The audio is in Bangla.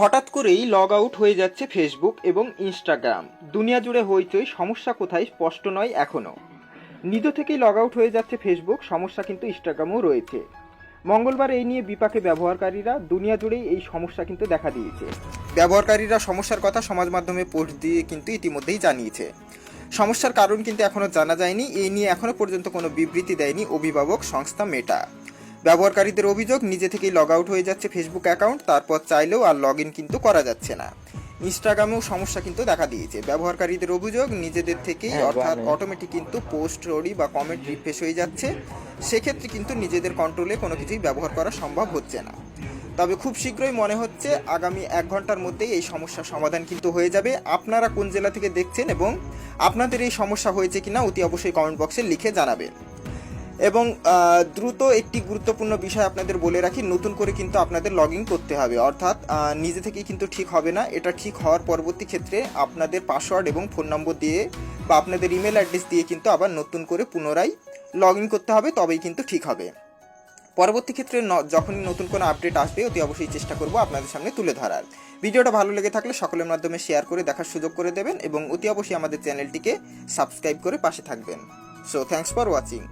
হঠাৎ করেই লগ আউট হয়ে যাচ্ছে ফেসবুক এবং ইনস্টাগ্রাম দুনিয়া জুড়ে হইচই, সমস্যা কোথায় স্পষ্ট নয় এখনও নিজ থেকেই লগ আউট হয়ে যাচ্ছে ফেসবুক সমস্যা কিন্তু ইনস্টাগ্রামও রয়েছে। মঙ্গলবার এই নিয়ে বিপাকে ব্যবহারকারীরা দুনিয়া জুড়েই এই সমস্যা কিন্তু দেখা দিয়েছে। ব্যবহারকারীরা সমস্যার কথা সমাজ মাধ্যমে পোস্ট দিয়ে কিন্তু ইতিমধ্যেই জানিয়েছে। সমস্যার কারণ কিন্তু এখনও জানা যায়নি, এই নিয়ে এখনও পর্যন্ত কোনো বিবৃতি দেয়নি অভিভাবক সংস্থা মেটা ব্যবহারকারীদের অভিযোগ নিজে থেকেই লগ আউট হয়ে যাচ্ছে ফেসবুক অ্যাকাউন্ট তারপর চাইলেও আর লগ ইন কিন্তু করা যাচ্ছে না। ইনস্টাগ্রামেও সমস্যা কিন্তু দেখা দিয়েছে। ব্যবহারকারীদের অভিযোগ নিজেদের থেকেই হ্যাঁ, অর্থাৎ অটোমেটিক কিন্তু পোস্ট স্টোরি বা কমেন্ট রিফ্রেশ হয়ে যাচ্ছে। সেক্ষেত্রে কিন্তু নিজেদের কন্ট্রোলে কোনো কিছুই ব্যবহার করা সম্ভব হচ্ছে না। তবে খুব শীঘ্রই মনে হচ্ছে আগামী এক ঘণ্টার মধ্যেই এই সমস্যার সমাধান কিন্তু হয়ে যাবে। আপনারা কোন জেলা থেকে দেখছেন এবং আপনাদের এই সমস্যা হয়েছে কিনা অতি অবশ্যই কমেন্ট বক্সে লিখে জানাবেন। এবং দ্রুত একটি গুরুত্বপূর্ণ বিষয় আপনাদের বলে রাখি, নতুন করে কিন্তু আপনাদের লগ করতে হবে। অর্থাৎ নিজে থেকেই কিন্তু ঠিক হবে না। এটা ঠিক হওয়ার পরবর্তী ক্ষেত্রে আপনাদের পাসওয়ার্ড এবং ফোন নম্বর দিয়ে বা আপনাদের ইমেল অ্যাড্রেস দিয়ে কিন্তু আবার নতুন করে পুনরায় লগ করতে হবে, তবেই কিন্তু ঠিক হবে। পরবর্তী ক্ষেত্রে যখনই নতুন কোনো আপডেট আসবে, অতি অবশ্যই চেষ্টা করব আপনাদের সামনে তুলে ধরার। ভিডিওটা ভালো লেগে থাকলে সকলের মাধ্যমে শেয়ার করে দেখার সুযোগ করে দেবেন এবং অতি অবশ্যই আমাদের চ্যানেলটিকে সাবস্ক্রাইব করে পাশে থাকবেন। So thanks for watching